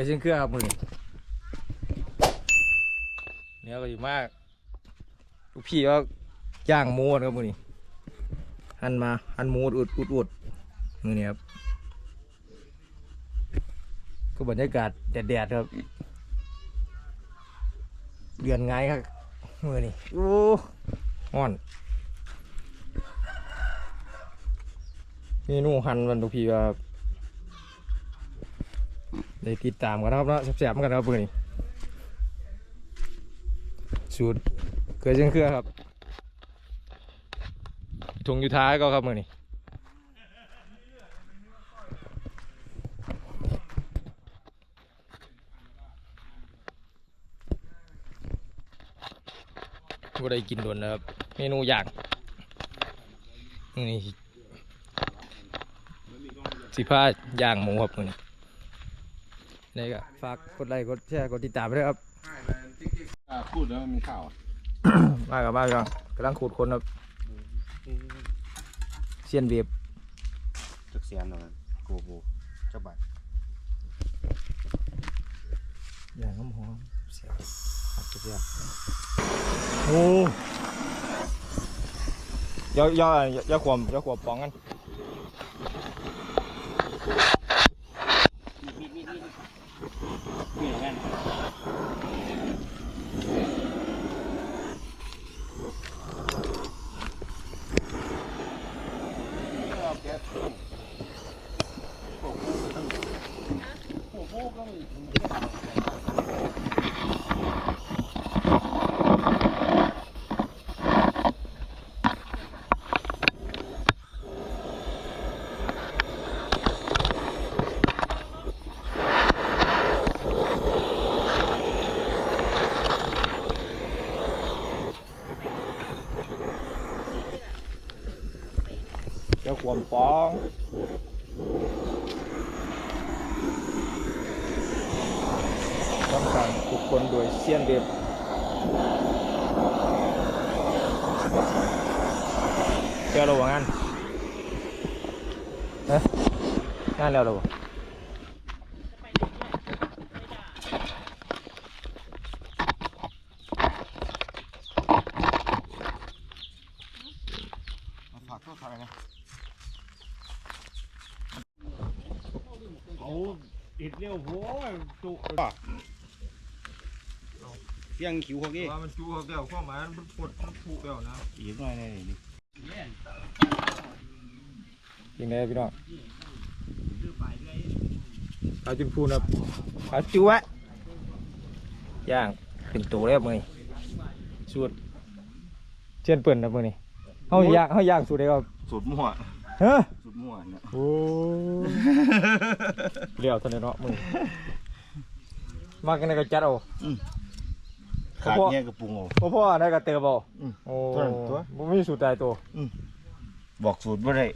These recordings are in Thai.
ยเช่นเครื่องครับมือนี้เนื้อก็ดีมากลูกพี่ก็ย่างหมูนครับมือนี้หั่นมาหันหมูอุดอุดอุดมือนี้ครับก็บรรยากาศแดดๆครับเดือนไงครับมือนี้โอ้ฮ้อนเมนูหันวันทุกพีว่า ได้ติดตามกันนะครับเนาะแซ่บๆเหมือนกันครับเพื่อนสูตรเกลือเชียงเครือครับถุงอยู่ท้ายก็ครับเมื่อนี่ก็ได้กินโดนนะครับ เมนูอย่างนี่สิพาย่างหมูครับมื้อนี้ นี่ก็ฝากกดไลค์กดแชร์กดติดตามไปด้วยครับ อ่าพูดแล้วมันมีข่าวอะมากับมาพี่น้องกำลังขูดคนครับเซียนเบียบจักเสียนหน่อยโกโบเจ้าบัตรย่างน้ำหอมเสียบครับเสียบโอ้ยอย่าอย่าอย่าขวมอย่าขวมปองกัน อย่าขวมปองต้องการทุกคนโดยเซียนเดียบเจอเราบ่งานเอ๊ะงานแล้วเราบ่มาฝากตัวใครนะ เอาเห็ดเร็วโว้ยจุเสียงขิวเขากี้ว่ามันจูเขาแก้วข้อหมายมันปวดมันผูกแล้วนะอีกหน่อยนี่นี่ยังไงพี่น้องเอาจุนพูนะครับเอาจูวะย่างเป็นตัวแล้วมือนี่สูตรเช่นเปิ่นนะมือนี่เฮาย่างเฮาย่างสูตรได้ครับสุดมั่วเฮ้ อสุดมั่วเนี่ยโอ้เลี้ยวเท่านั้นเนาะมือมากันในก็จัดเอาขาดเนี่ยกระปุงเอาพ่อพ่อได้ก็เติมเอาอืมโอ้เท่านั้นตัวบ่มีสูตรใดตัวบอกสูตรบ่ได้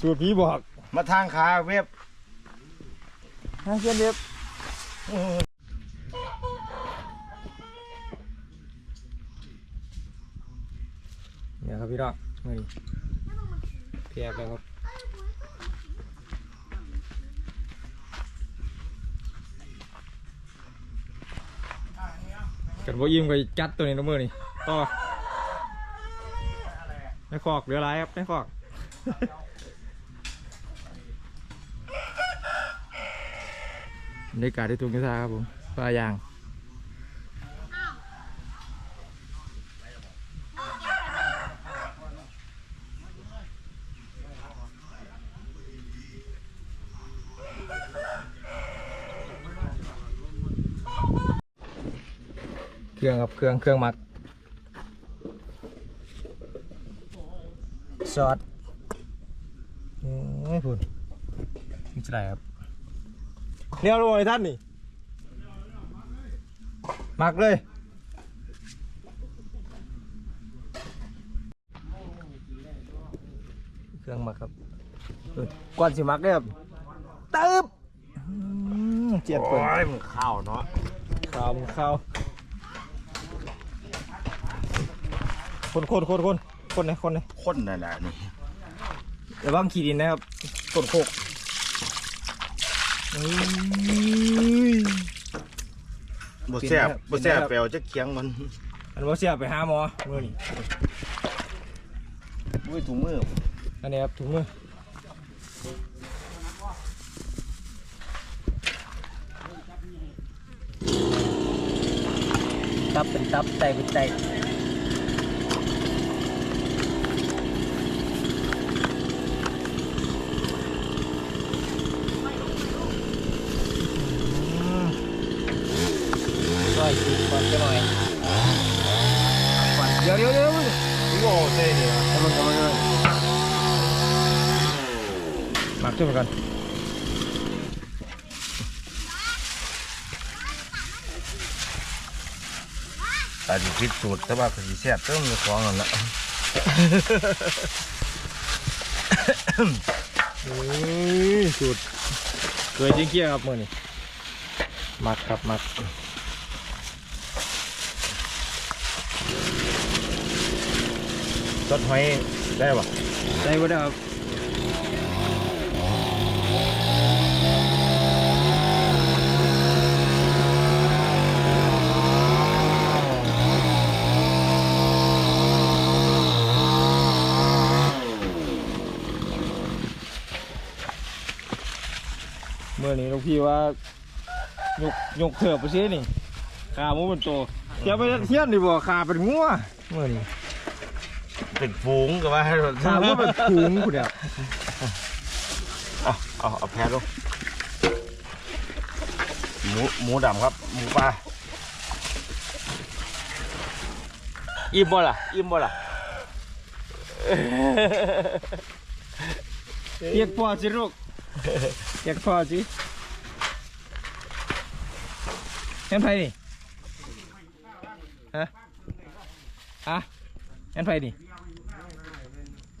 สูตรพี่บอก มาทางขาเว็บฮะเช่นเดียบเนี่ยครับพี่น้องมือนี่เพี ยบเลยครับกันว่ยิ้มไปจัดตัวนี้นะมือนี่ต่อในคอกเหลือไรครับในคอกบรรยากาศที่ทุ่งกระซาครับผมปลายาง เครื่องครับเครื่องเครื่องหมักซอสโอ้ยคุณนี่จะได้ครับเนี่ยลงไอ้ท่านนี่มักเลยเครื่องหมักครับเออก่อนสิมักเนี่ยครับตึ๊บอืมเจียดเปิดโอ้ยมันข้าวเนาะข้าวมึงข้าว คนคนคนคนคนไหนคนไหนคนนั่นแหละนี่ระวังขี้ดินนะครับกดโคกอุ้ยบ่แซ่บเป็นไงครับบ่แซ่บเป็นไงครับ แปลวจะเคียงมันอันว่าเสียไปหาหมอมือนี่อุ้ยถุงมืออันนี้ครับถุงมือตับเป็นตับไตเป็นไตก็อีกก่อนจะหน่อยก่อนเดี๋ยวเดี๋ยวเดี๋ยวมึง โอ้เซ่นี่วะ กำลังกำลังเลยหมัก ขึ้นมาก่อนตาดิคิดสูตรแต่ว่าก็สิแซ่บเติมของนั่นละเฮ้ยสุดเคยจริงเกี้ยครับมือนี่หมักครับหมักซดหอยได้บ่ใส่ไว้ได้ครับ มื่อนี้ลูกพี่ว่ายกยกเถือบไปซินี่ขาหมูเป็นโตเทียบไปเทียนดิบ่ขาเป็นงัวเมื่อนี้เป็นฝูงก็ว่าขาหมูเป็นถุงคุณเดียวเอาเอาเอาแพ้ลงหมูหมูดำครับหมูปลาอิ่มบ่ล่ะอิ่มบ่ล่ะเรียกพ่อสิลูก อยากพ่อจีเห็นไฟนี่ฮะฮะเห็นไฟนี่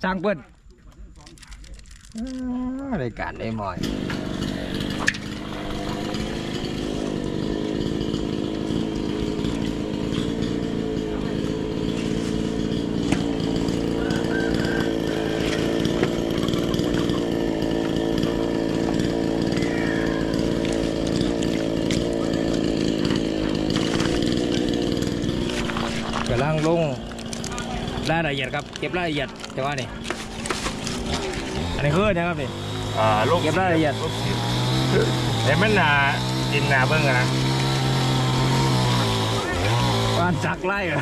จ้างเปิ้นอ้าวรายการได้หมอย กำลังลงรายละเอียดครับ เก็บรายละเอียดแต่ว่านี่อันนี้คือนะครับนี่อ่าลูกเก็บรายละเอียดลูกศิษย์เห็นมันหนาดินหนาเบิ่งอะนะว่านจักไล่เหรอ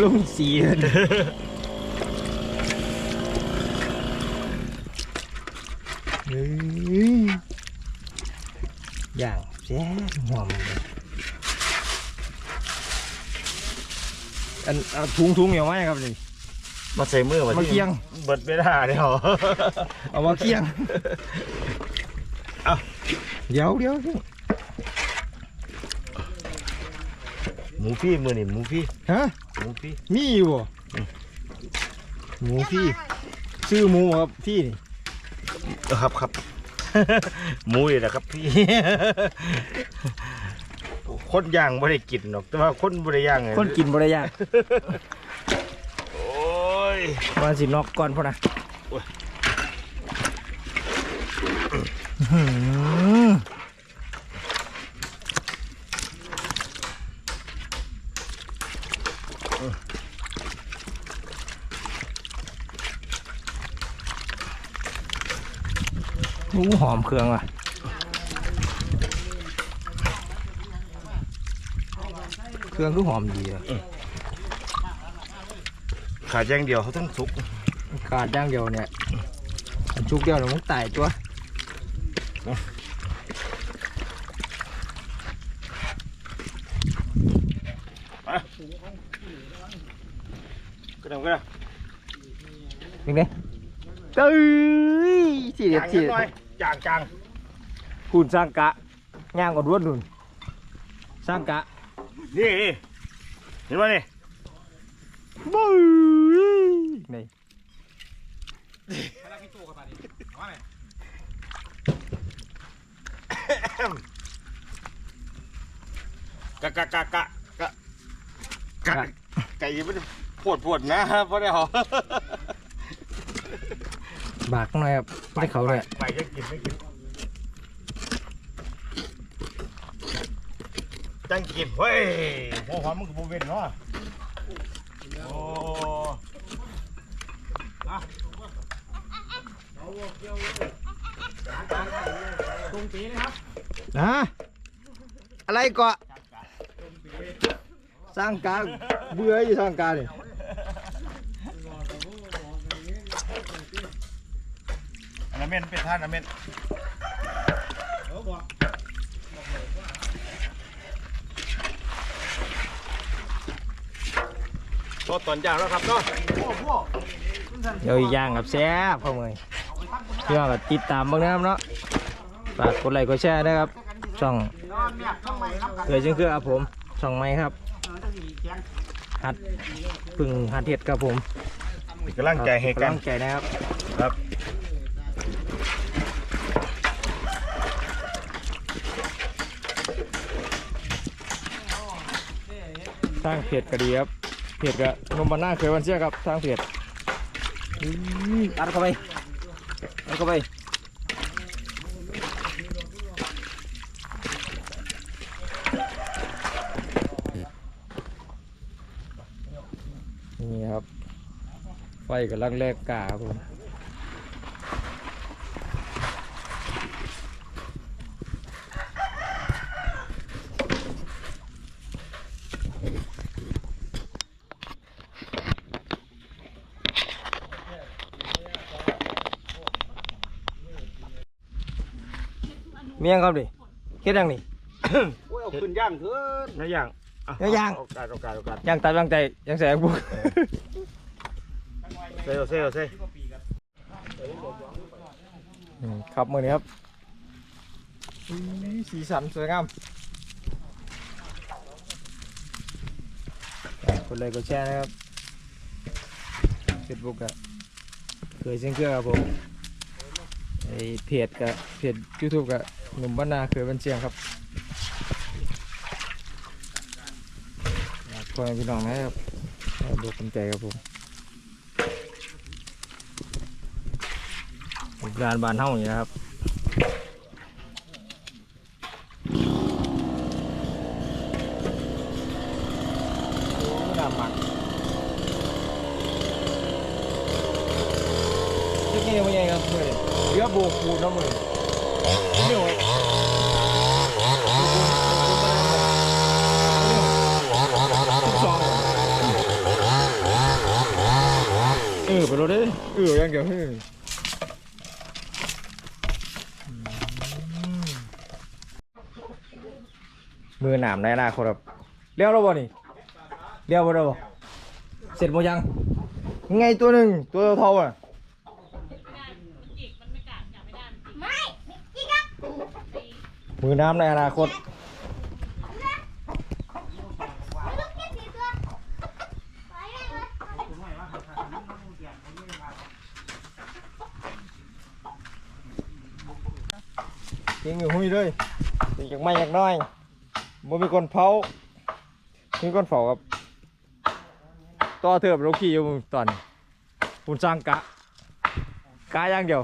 ลุงสีเลยเฮ้ยอย่างแซ่บหอมเลย อันเอาถุงถุงเหนียวไหมครับนี่ มาใส่มือมาเคียง เบิดไม่ได้เดี๋ยวเอามาเคียงเอาเดี๋ยวเดี๋ยวเดี๋ยวหมูพี่มือนี่หมูพี่ฮะ หมูพี่ มีอยู่บ่หมูพี่ชื่อหมูครับพี่นี่เออครับครับ หมูนี่แหละครับพี่ คนย่างไม่ได้กินหรอก แต่ว่าคนไม่ได้ย่างไงคนกินบริยากโอ้ยมาสินอกก่อนพ่อนะโอ้ย อื้อหืออู้หอมเครื่องว่ะ รื่องก็หอมดีอะขาดอย่างเดียวเขาต้องสุกขาดอย่างเดียวเนี่ยอันชุกเดียวเดี๋ยวมันตายตัวก็ได้ก็ได้เป็นไงเอ้ยทีเด็ดจางทีนิดเด็หน่อยดจางจางคุณสร้างกะย่างก่อนรวดนุ่นสร้างกะ นี่นี่เห็นไหมนี่บุ้ยนี่กะกะกะกะกะกะไก่ยังไม่ได้ปวดปวดนะเพราะได้หรอบากหน่อยครับไม่ได้เขาเลยไปจะกินไม่กิน จังกินเฮ้ยหัวหอมมันก็บ่เว้นเนาะโอ้นะอะไรเกาะสร้างการเบื่ออยู่สร้างการนี่อันนั้นเม่นเป็นท่านอันนั้น เม่นก็ตอนย่างแล้วครับเนาะเดี๋ยวอีกอย่างครับแซ่บพ่อเมยเพื่อนก็ติดตามบ้างนะครับเนาะฝากกดไลค์กดแชร์นะครับ ช่องเคยจึงคือครับผม ช่องไม้ครับหัดพึ่งหัดเห็ดครับผมกำลังใจให้กันกำลังใจนะครับครับสร้างเพจก็ดีครับ เพจก็นมบันหน้าเคยวันเชี่ยครับสร้างเพจอื้ออัดเข้าไปอัดเข้าไปนี่ครับ ไฟกับลังแรกกาครับผม ยงครับดิเฮ็ดยังนี่ โอ้ยเอาขึ้นย่างเถินนะย่างอะเอาย่าง โอกาสโอกาสโอกาสยังตายยังใจยังแสงบุกเซ่เซ่เซ่อืมครับมือนี้ครับอื้อสีสันสวยงามอะกดไลค์กดแชร์นะครับเฟซบุ๊กอะเคยเช่นเครื่องครับผมไอเพจกับเพจยูทูบกับ หนุ่มบ้านนาเคยบันเชียงครับอยากคอยพี่น้องนะครับให้ดูกำลังใจครับผมงานบานเท่าอย่างนี้นะครับโอ้ดำมันเรื่องนี้ยังไงครับเมื่อเรือโบกูนเนาะมือ เออไปรถเด้เออยังเดี๋ยวเฮ้ยมือหนามในอนาคตครับเลี้ยวแล้วบ่นี่เรียวบ่ได้บ่เสร็จหมยังไงตัวหนึ่งตัวเท่าอะ ไม่จิกครับ มือน้ำในอนาคตไม่ต้องเก็บสีตัวไปได้เลยยิงอยู่หุ้ยเลยยิงจากไม่จากน้อยบ่มีคนเผามีคนเผาครับต่อเถือบลูกขี่อยู่ตอนคุณสร้างกะกะอย่างเดียว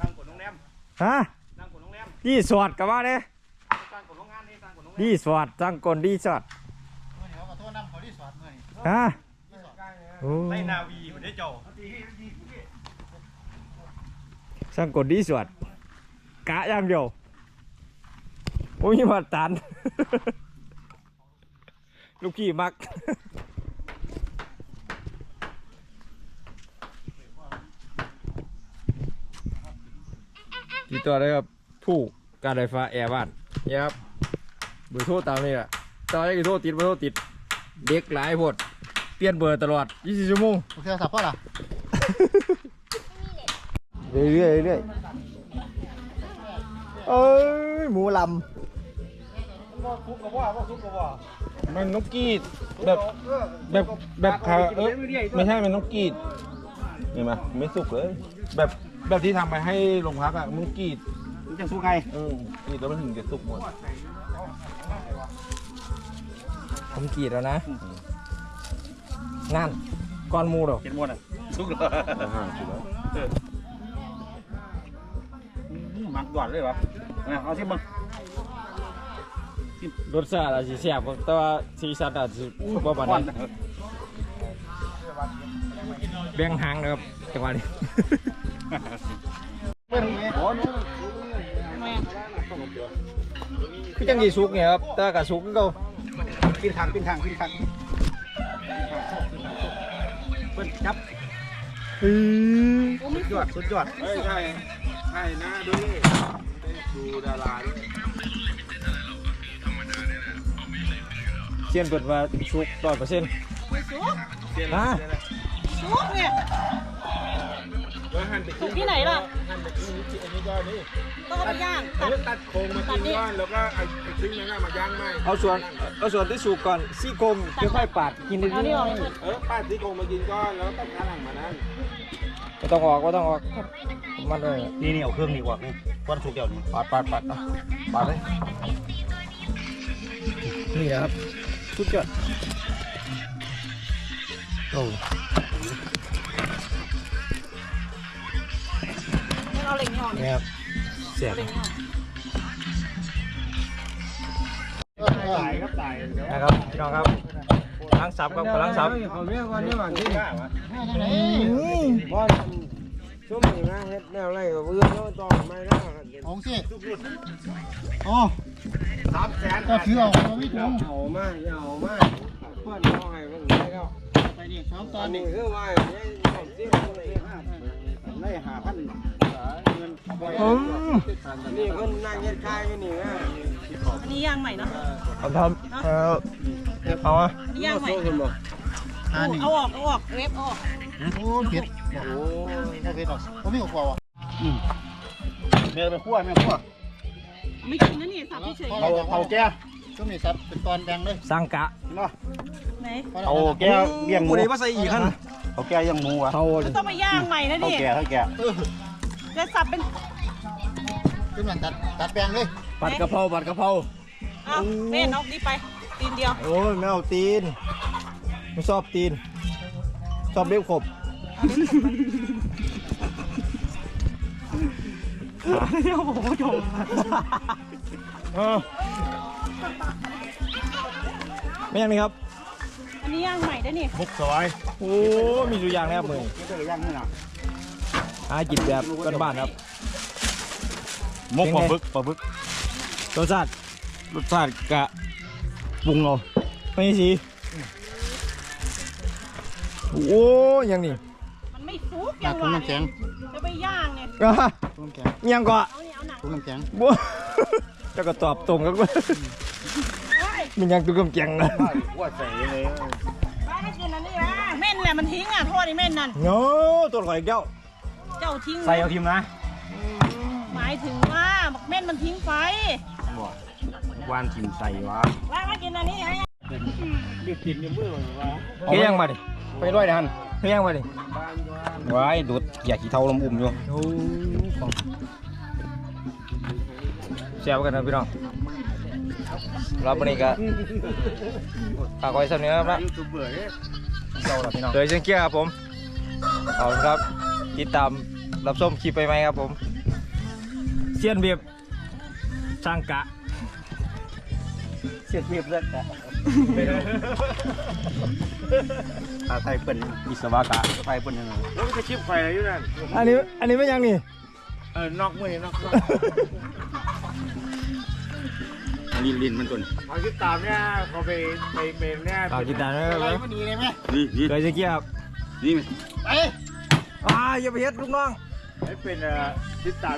ตั้งกดโรงแรมฮะ ดโรงแรมดีสวัสดกลับมาเนี่ยตั้งกดโรงงานนี่ตั้งกดโรงแรมดีสวัสดสร้างกลดีสวัสดฮะโอ้ในนาวีประเทศเจ้าสร้างกลดีสวัสดกะอย่างเดียวโอ้ยมาตัน ลูกขี่มักติดต่อได้ครับ ผู้การไฟฟ้าแอร์บ้านเนี่ยครับเบอร์โทรตามนี่แหละต่อให้โทรติดเบอร์โทรติด เด็กหลายโพดเปลี่ยนเบอร์ตลอด24ชั่วโมงโอเคสับพ่อละเรื่อยเรื่อยเรื่อยเอ้ยหมูลมันนกกรีดแบบแบบแบบขาเออไม่ใช่มันนกกรีดเห็นไหมไม่สุกเลยแบบแบบที่ทำไปให้โรงพักอะมึงกรีดมัน จะสู้ไงเออกรีดแล้วมันถึงจะสุกหมดำผมกรีดแล้วนะ นั่นก้อนหมูดอกเห็นหมดอะเสุกเลยอาหารสุดแล้วหมักหยอดเลยวะเอาที่มึงรสชาติอาจจะแซ่บแต่ว่าสีสันอาจจะบ่ปานควันใดแบ่งหางนะครับจังหวะนี้ เป็นโอ้โหคือจังสีสุกเนี่ยครับแต่ว่ากับสุกก็กินทางกินทางกินทางเปิ้นจับสุดยอดสุดยอดเฮ้ยใช่ใช่นะดูดิดูดาราด้วยเชียนเปิดว่าสุกร้อยเปอร์เซ็นต์เสียอะซุกเนี่ย แล้วหั่นไปถูกที่ไหนล่ะ หั่นไปครึ่งนี้อันนี้ก็นี่ต้องเอาไปย่างเอตัดอตัดโครงมากินก้อนแล้วก็ไอ้ไอ้ครึ่งนั้นน่ะมาย่างไหมเอาส่วนเอาส่วนที่สุกก่อนซี่โครงค่อยๆปาดกินได้เอานี่ออกเออป้าที่โครงมากินก้อนแล้วก็ตัดขาหลังมานั่นไม่ต้องออกไม่ต้องออกมันเลยนี่นี่เอาเครื่องนี่กว่านี่ควันสุกเกี่ยวนี่ปาดปาดปาดเอาปาดเลยนี่นะครับสุดยอดโอ้ เอาเหล็กนี่ออกนี่ครับเสียบเหล็กนี่ออกตายครับตายนะครับพี่น้องครับกำลังสับครับกำลังสับเขาเรียกว่านี่หว่าที่บอลช่วงนี้นะเฮ็ดแนวไรกับเพื่อนแล้วต่อไม่ได้ของสิอ๋อสามแสนก็ถือเอาเอาไม่ถุงเอามาเอามาเพื่อนเอาให้เพิ่งได้แล้วไปดิสองตตออนนนี้นี้คือว่าเนี่ยผมที่ได้หาพันเงิน อืมนี่เพิ่นนั่งเฮ็ดคายอยู่นี่นะอันนี้ย่างใหม่เนาะเอาทำเอาเอาอะอันนี้ย่างใหม่เอาออกเอาออกเรฟออกโอ้เผ็ดโอ้เผ็ดหรอกผมไม่กลัวว่ะเมียไปคั่วแม่คั่วไม่กินนะนี่สับเฉยเอาเอาแก้ช่วงนี้ซับเป็นตอนแดงเลยสังกะเนาะไหนเอาแก้เลี้ยงหมูผู้ใดมาใส่อีกขั้นเอาแก้ยังหมูอะเขาต้องมาย่างใหม่นะเอาแก้เอาแก้ จะสับเป็นขึ้นมาตัดตัดแบงเลยผัดกะเพราผัดกะเพราเอาเม่นเอานี่ไปตีนเดียวโอ้ยไม่เอาตีนไม่ชอบตีนชอบเล็บขบเออไม่ยังนี่ครับ อันนี้ย่างใหม่ได้นี่มุกซอยโอ้ มีตัวอย่างนะครับมือไม่ได้ย่างนี่นะ หากินแบบบ้านๆครับมุกปลาบึกปลาบึกรสชาติรสชาติกะปรุงเอาไม่สีโอ้ยังนี่มันไม่ซุกตัยัดงถุงหวานน้ำแข็งจะไปย่างเนี่ยอะถุงน้ำแข็งยังก็เอานี่เอาหนังถุงน้ำแข็งบัวจะก็ตอบตรงกันว่ามันยังตุ้กำแจงนะว่าใส่เลยไปให้กินอันนี้นะเม่นแหละมันทิ้งอะโทษไอ้เม่นนั่นโน้ตัวข่อยเจ้า เจ้าทิ้งใส่เอาทีมนะหมายถึงว่าบักเม่นมันทิ้งไฟวานทีมใส่วะว่ามากินอันนี้ให้รีบกินในมือวะเฮียงมาดิไปด้วยดันเฮียงมาดิไว้ดูดอยากขี้เท่าลมอุ่มอยู่โอ้ของแซวกันนะพี่น้องรับวันนี้ก็ฝากไว้สักนิดครับนะยูทูบเบอร์เนี่ยเจ้าละพี่น้องเดี๋ยวเชียงเกี้ยครับผมขอบคุณครับ ติดตามรับชมคลิปไปไหมครับผมเซียนเบียบสร้างกะเสียเทียบเลือดอะตาไทยเป็นวิศวกะไทยเป็นยังไงแล้วมันจะชิปไฟอะไรอยู่นั่นอันนี้อันนี้ไม่ยังนี่เออนอกมือนอกลินลินมันตุนเอาคิดตามเนี่ยเขาไปไปเป็นเนี่ยฝากติดตามด้วยอะไรครับมันดีเลยไหมนี่นี่เดี๋ยวเชียงเกี้ยครับนี่ไป อ่าอย่าไปเฮ็ดลูกน้อง ให้เป็นติดตาม